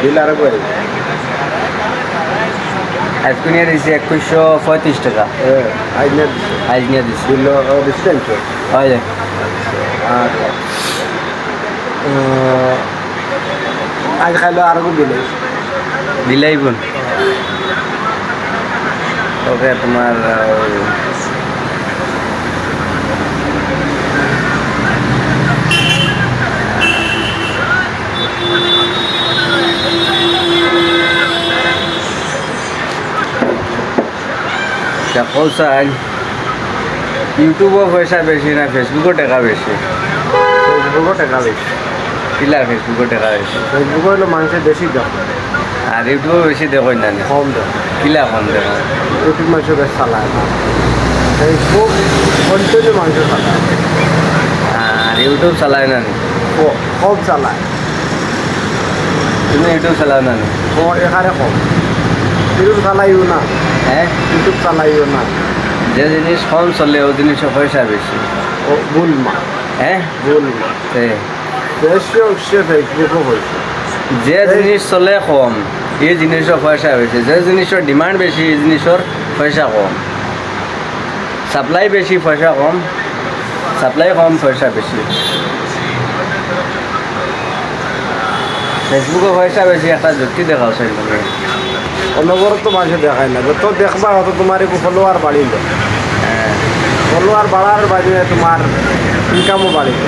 বিল আরও করে আজকে নিয়ে দিছি একুশশো পঁয়ত্রিশ টাকা। আজ নিয়ে আজ নিয়ে দিছি। বিল ডিসটেন্স হয় আর আজ খাইলে আরও বিল দিলাই বোন ওকে তোমার দেখো চাই ইউটিউবও পয়সা বেশি না ফেসবুকও টাকা বেশি। ফেসবুকও টাকা বেশি। কিলা ফেসবুকও টাকা বেশি? ফেসবুকও হলো মানুষের বেশি দাম আর ইউটিউবও বেশি দেখো না। কম দাম কিলা কম দেখো? ইউটিউব মানুষের বেশ চালায় না ফেসবুক কন্টিনিউ মানুষের চালায় আর ইউটিউব চালায় না কম চালায়। তুমি ইউটিউব চালাও না নি? এখানে কম। ইউটিউব চালাইও না। হ্যাঁ? ইউটিউব চালাইও না। যে জিনিস কম চলে ও জিনিসের পয়সা বেশি। ও ভুল মা। হ্যাঁ? ভুল মা। তে। ফেসবুকও হয়েছে। যে জিনিস চলে কম এই জিনিসের পয়সা বেশি। যে জিনিসের ডিমান্ড বেশি এই জিনিসের পয়সা কম। সাপ্লাই বেশি পয়সা কম। সাপ্লাই কম পয়সা বেশি। ফেসবুকে পয়সা বেশি একটা যুক্তি দেখাও সেই অনবরত মানুষে দেখায় না। যত দেখবা অত তোমার ফলোয়ার বাড়িল। ফলোয়ার বাড়ার বাজে তোমার ইনকামও বাড়িল।